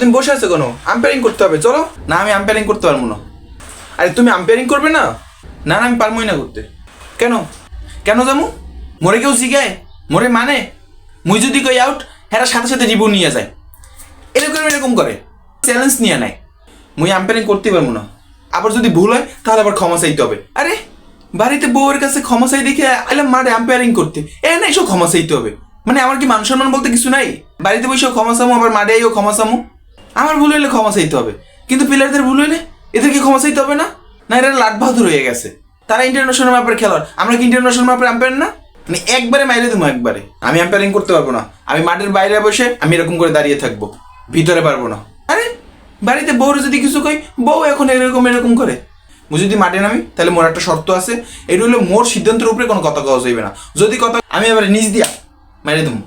তুমি বসে আছো কোনো? আম্পায়ারিং করতে হবে, চলো। না, আমি আম্পায়ারিং করতে পারব না। আরে, তুমি আম্পায়ারিং করবে না? না না, আমি পারবোই না করতে। কেন? কেন জামু? মরে কেউ শিখায় মরে মানে? মুই যদি কই আউট হেরা সাথে সাথে জীবন নিয়ে যায়। এরকম এরকম করে। চ্যালেঞ্জ নিয়ে নেয়। মুই আম্পায়ারিং করতে পারব না। আবার যদি ভুল হয়, তাহলে আবার ক্ষমা চাইতে হবে। আরে, বাড়িতে বউয়ের কাছে ক্ষমা চাই দেখে আইলাম মাঠে আম্পায়ারিং করতে। এ না, এসব ক্ষমা চাইতে হবে। মানে আমার কি মান সম্মান বলতে কিছু নাই? বাড়িতে বসে ক্ষমা চামু, আবার মাঠে আইও ক্ষমা চামু। আমার ভুল হইলে ক্ষমা চাইতে হবে। কিন্তু প্লেয়ারদের ভুল হইলে এদেরকে ক্ষমা চাইতে হবে না? না, এরা লাট বাহাদুর হয়ে গেছে। তারা ইন্টারন্যাশনাল ম্যাপের খেলোয়াড়। আমরা কি ইন্টারন্যাশনাল ম্যাপের আম্পায়ার না? মানে একবারে মাইরে দেবো একবারে। আমি আম্পায়ারিং করতে পারব না। আমি মাঠের বাইরে বসে আমি এরকম করে দাঁড়িয়ে থাকব। ভিতরে পারব না। আরে, বাড়িতে বউর যদি কিছু কই, বউ এখন এরকম এরকম করে। যদি মাঠে নামি, তাহলে মোর একটা শর্ত আছে। এটা হলো মোর সিদ্ধান্তের উপরে কোনো কথা কওয়া যাইবে না। যদি কথা আমি এবারে নিজ দিয়া মাইরে দেবো